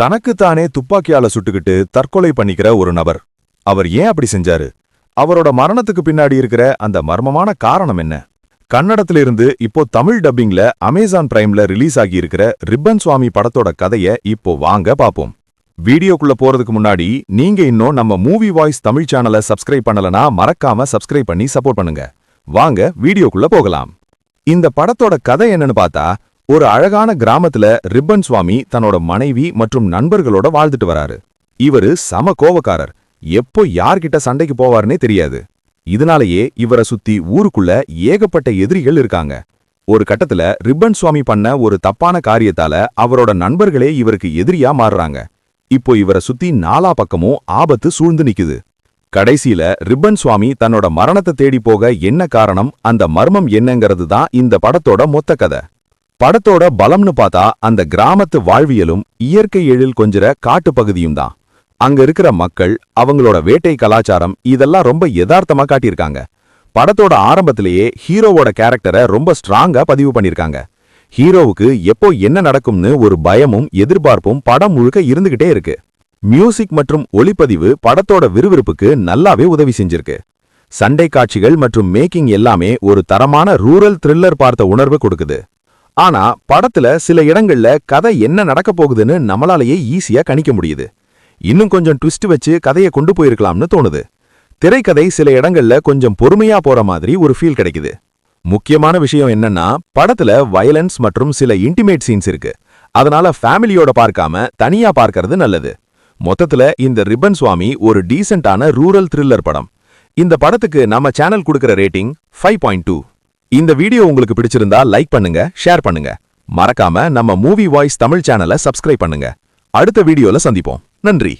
தனக்குத்தானே துப்பாக்கியால சுட்டுக்கிட்டு தற்கொலை பண்ணிக்கிற ஒரு நபர். அவர் ஏன் அப்படி செஞ்சாரு? அவரோட மரணத்துக்கு பின்னாடி இருக்கிற அந்த மர்மமான காரணம் என்ன? கன்னடத்திலிருந்து இப்போ தமிழ் டப்பிங்ல அமேசான் பிரைம்ல ரிலீஸ் ஆகியிருக்கிற ரிப்பன் சுவாமி படத்தோட கதைய இப்போ வாங்க பாப்போம். வீடியோக்குள்ள போறதுக்கு முன்னாடி நீங்க இன்னும் நம்ம மூவி வாய்ஸ் தமிழ் சேனலை சப்ஸ்கிரைப் பண்ணலனா மறக்காம சப்ஸ்கிரைப் பண்ணி சப்போர்ட் பண்ணுங்க. வாங்க வீடியோக்குள்ள போகலாம். இந்த படத்தோட கதை என்னன்னு பார்த்தா ஒரு அழகான கிராமத்துல ரிப்பன் சுவாமி தன்னோட மனைவி மற்றும் நண்பர்களோட வாழ்ந்துட்டு வராரு. இவரு சம கோவக்காரர். எப்போ யார்கிட்ட சண்டைக்கு போவாருன்னே தெரியாது. இதனாலேயே இவரை சுத்தி ஊருக்குள்ள ஏகப்பட்ட எதிரிகள் இருக்காங்க. ஒரு கட்டத்துல ரிப்பன் சுவாமி பண்ண ஒரு தப்பான காரியத்தால அவரோட நண்பர்களே இவருக்கு எதிரியா மாறுறாங்க. இப்போ இவரை சுத்தி நாலா பக்கமும் ஆபத்து சூழ்ந்து நிக்குது. கடைசியில ரிப்பன் சுவாமி தன்னோட மரணத்தை தேடி போக என்ன காரணம் அந்த மர்மம் என்னங்கிறது தான் இந்த படத்தோட மொத்த கதை. படத்தோட பலம்னு பார்த்தா அந்த கிராமத்து வாழ்வியலும் இயற்கை எழில் கொஞ்சிற காட்டு பகுதியும் தான் அங்க இருக்கிற மக்கள் அவங்களோட வேட்டை கலாச்சாரம் இதெல்லாம் ரொம்ப யதார்த்தமா காட்டியிருக்காங்க. படத்தோட ஆரம்பத்திலேயே ஹீரோவோட கேரக்டரை ரொம்ப ஸ்ட்ராங்கா பதிவு பண்ணிருக்காங்க ஹீரோவுக்கு எப்போ என்ன நடக்கும்னு ஒரு பயமும் எதிர்பார்ப்பும் படம் முழுக்க இருந்துகிட்டே இருக்கு. மியூசிக் மற்றும் ஒளிப்பதிவு படத்தோட விறுவிறுப்புக்கு நல்லாவே உதவி செஞ்சிருக்கு. சண்டை காட்சிகள் மற்றும் மேக்கிங் எல்லாமே ஒரு தரமான ரூரல் த்ரில்லர் பார்த்த உணர்வு கொடுக்குது. ஆனா படத்துல சில இடங்கள்ல கதை என்ன நடக்க போகுதுன்னு நம்மளாலேயே ஈஸியா கணிக்க முடியுது. இன்னும் கொஞ்சம் ட்விஸ்ட் வச்சு கதையை கொண்டு போயிருக்கலாம்னு தோணுது. திரைக்கதை சில இடங்கள்ல கொஞ்சம் பொறுமையா போற மாதிரி ஒரு ஃபீல் கிடைக்குது. முக்கியமான விஷயம் என்னன்னா படத்துல வயலன்ஸ் மற்றும் சில இன்டிமேட் சீன்ஸ் இருக்கு. அதனால ஃபேமிலியோட பார்க்காம தனியா பார்க்கறது நல்லது. மொத்தத்துல இந்த ரிப்பன் சுவாமி ஒரு டீசென்டான ரூரல் த்ரில்லர் படம். இந்த படத்துக்கு நம்ம சேனல் கொடுக்கிற ரேட்டிங் ஃபைவ் பாயிண்ட் டூ இந்த வீடியோ உங்களுக்கு பிடிச்சிருந்தா லைக் பண்ணுங்க ஷேர் பண்ணுங்க. மறக்காம நம்ம மூவி வாய்ஸ் தமிழ் சேனலை சப்ஸ்கிரைப் பண்ணுங்க. அடுத்த வீடியோல சந்திப்போம். நன்றி.